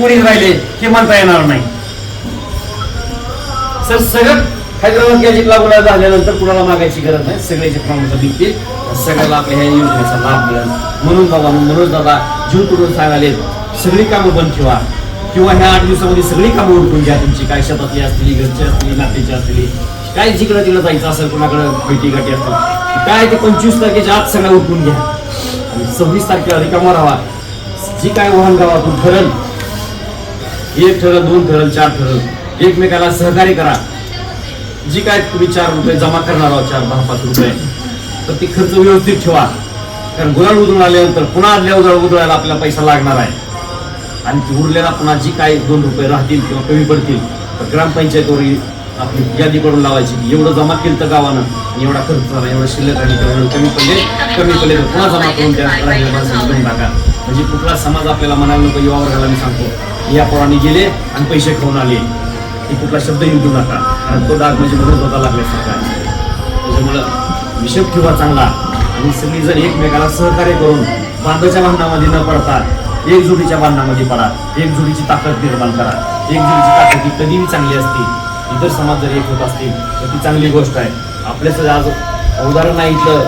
कोणीच राहिले हे म्हणता येणार नाही. सर सगळं हैदराबाद गॅजेट लागू झाल्यानंतर कुणाला मागायची गरज नाही? सगळ्याचे प्रमाण निघतील सगळ्याला आपल्या ह्या योजनेचा लाभ मिळेल. म्हणून बाबा मनोज दादा जीव तुटून सांगाले सगळी कामं बंद ठेवा. किंवा ह्या आठ दिवसामध्ये सगळी कामं उरकून घ्या तुमची. काय शेतातली असतील घरची असतील नातेची असतील काय जिकडं तिकडं जायचं असेल कुणाकडं भेटी गाठी असतील काय ते पंचवीस तारखेच्या आत सगळं उठून घ्या. आणि सव्वीस तारखेला रिकामा राहा. जी काय वाहन गावातून ठरल एक ठरल दोन ठरल चार ठरल. एकमेकाला सहकार्य करा. जी काय तुम्ही चार रुपये जमा करणार आहोत चार दहा पाच रुपये तर ती खर्च व्यवस्थित ठेवा. कारण गुलाल उधळून आल्यानंतर पुन्हा आदल्या उधळ उधळायला आपल्याला पैसा लागणार आहे. आणि उरलेला पुन्हा जी काय दोन रुपये राहतील किंवा कमी पडतील तर ग्रामपंचायतवर आपली यादी करून लावायची एवढं जमा केलं तर गावानं आणि एवढा खर्च झाला एवढं शिल्लक राहिली तर एवढं कमी पडले कमी पडले तर पुन्हा जमा करून त्या राहिलेल्या माणसाला टाका. म्हणजे कुठला समाज आपल्याला म्हणायला नको युवा वर्गाला मी सांगतो या पोरांनी गेले आणि पैसे खाऊन आले. हे कुठला शब्द येऊ देऊ नका कारण तो डाग म्हणजे म्हणून होता लागल्यासारखा त्याच्यामुळं हिशोब ठेवा चांगला. आणि सगळी जर एकमेकाला सहकार्य करून बांधाच्या भांडणामध्ये न पडता एकजुटीच्या भांडणामध्ये पडा. एकजुटीची ताकद निर्माण करा. एकजुटीची ताकद ही कधीही चांगली असते. इतर समाज जर एक होत असतील तर ती चांगली गोष्ट आहे. आपल्याचं आज उदाहरण आहे इथलं.